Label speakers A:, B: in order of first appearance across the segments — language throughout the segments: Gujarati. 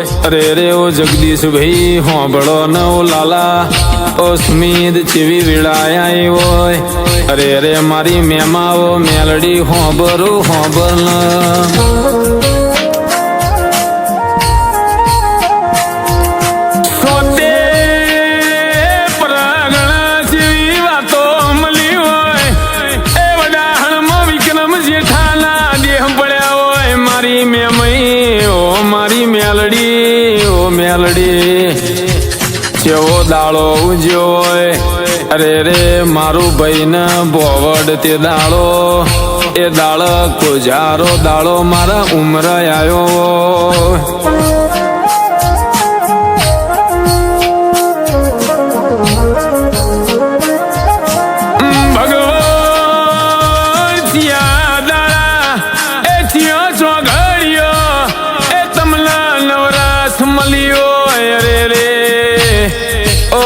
A: અરે રે ઓ જગદીશ ભાઈ, હોંભળો નવ લાલા. ઓ સ્મિત ચેવી વિળાયા હોય. અરે રે મારી મેમાઓ, મેલડી હોંભરો હોંભર સોતે કેવો દાળો ઉજ્યો હોય? અરે રે, મારું ભાઈ ને બોવડ તે દાળો એ દાળ કોજારો દાળો મારા ઉમર આવ્યો.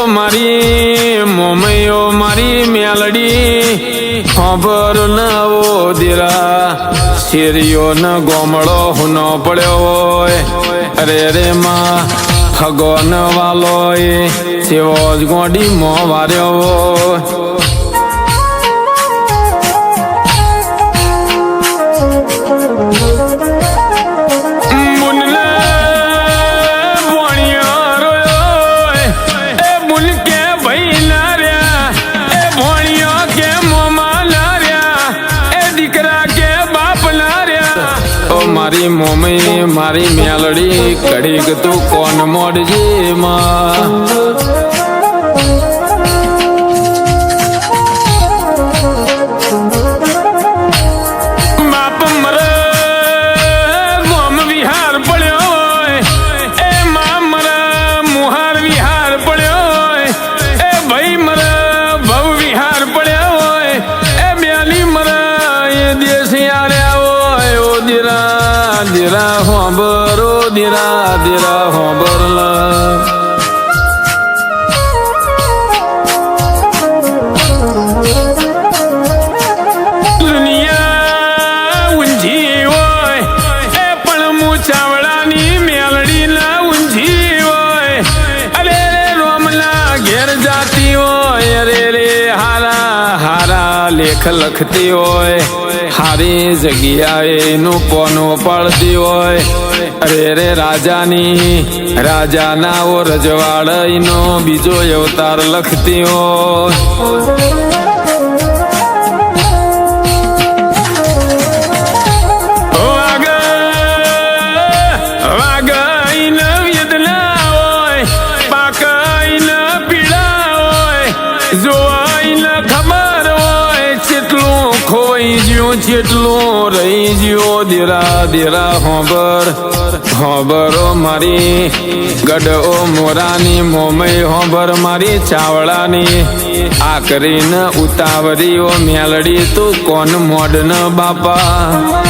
A: મારી, મોમૈયો મારી મેલડી. ખબર નવો દીરા શેરીઓ ન ગોમળો હુનો પડ્યો હોય. અરે રે માં હગો ન વાલો સેવો જ ગોડી મો વાર્યો હોય. મારી મમ્મી મારી મેલડી કડીક તું કોણ મોડજી માં? દીરા દીરા હોંબર દુનિયા ઊંઝી હોય પણ હું ચાવડાની મેલડી ના હોય. અરે રે ઘેર જાતી હોય, અરે હારા હારા લેખ લખતી હોય. હારી જગ્યાએ નું પોનું પડતી હોય. અરે રે રાજાની, રાજાના ઓ રજવાડઈનો બીજો અવતાર લખતી હો જેટલું રહી ગયો, દેરા દેરા હોબર હોબરો મારી ગડો મોરાની મોમઈ હોબર મારી ચાવડાની આ કરીને ઉતાવરી ઓ મેલડી તું કોણ મોડન બાપા?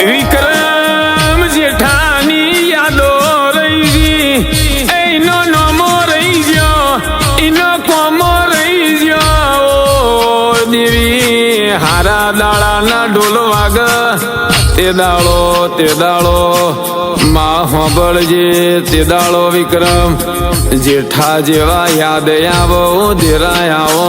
A: વિક્રમ યાદો રહી એનો નોમો રહી ગયો, એનો કોમો રહી ગયો. હારા દાળાના ઢોલ વાગ, તે દાળો તે દાળો માં હોબળજે તે દાળો વિક્રમ, જેઠા જેવા યાદ આવો, દેરાય આવો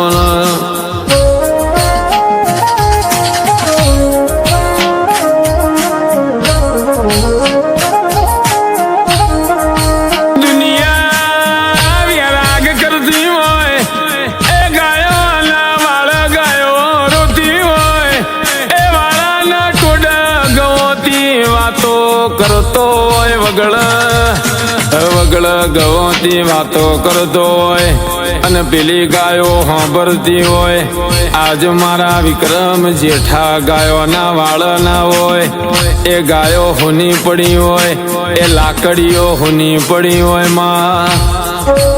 A: ટોડા ગવતી વાતો કરતો હોય વગળ વગળ ગળ ગવતી વાતો કરતો હોય અને પેલી ગાયો સાંભળતી હોય. આજ મારા વિક્રમ જેઠા ગાયોના વાળના હોય. એ ગાયો હુની પડી હોય, એ લાકડીઓ હુની પડી હોયમાં.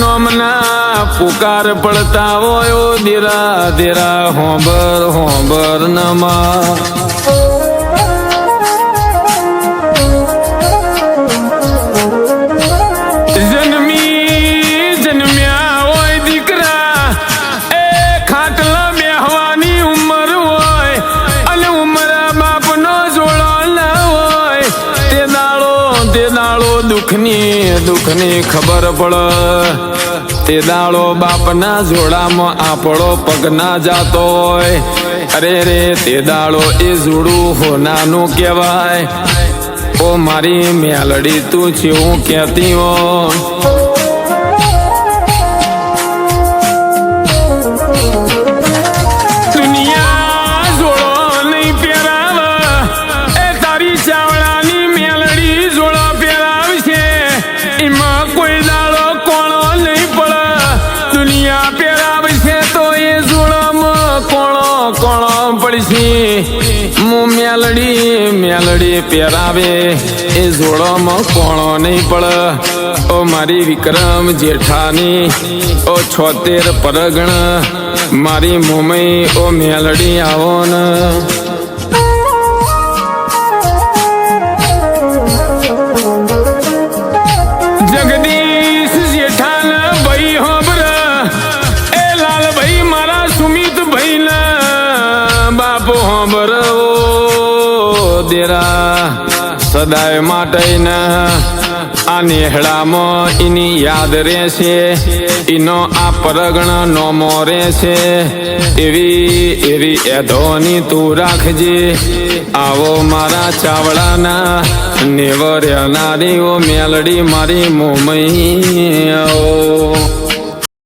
A: નોમના પુકાર પડતા હોય દેરા દેરા હોંબર હોંબર નમા. તે દાળો દુઃખની દુઃખની ખબર પડે. તે દાડો બાપના જોડામાં આપણો પગ ના જાતો હોય. અરે રે, તે દાડો એ જોડું હોનાનું કહેવાય. ઓ મારી મેલડી તું છે હું કહેતી હો પડશે હું મેલડી મેલડી પહેરાવે. એ જોડોમાં કોણો નહીં પડ. ઓ મારી વિક્રમ જેઠાની, ઓ છોતેર પરગણ. મારી મુંબઈ, ઓ મેલડી આવો ને દેરા સદાય માટે આ નેહડામાં એની યાદ રહેશે. એનો આ પરગણ નોમો રહેશે. એવી એવી એધોની તું રાખજે. આવો મારા ચાવડાના નેવર્યા નારીઓ મેલડી મારી આવો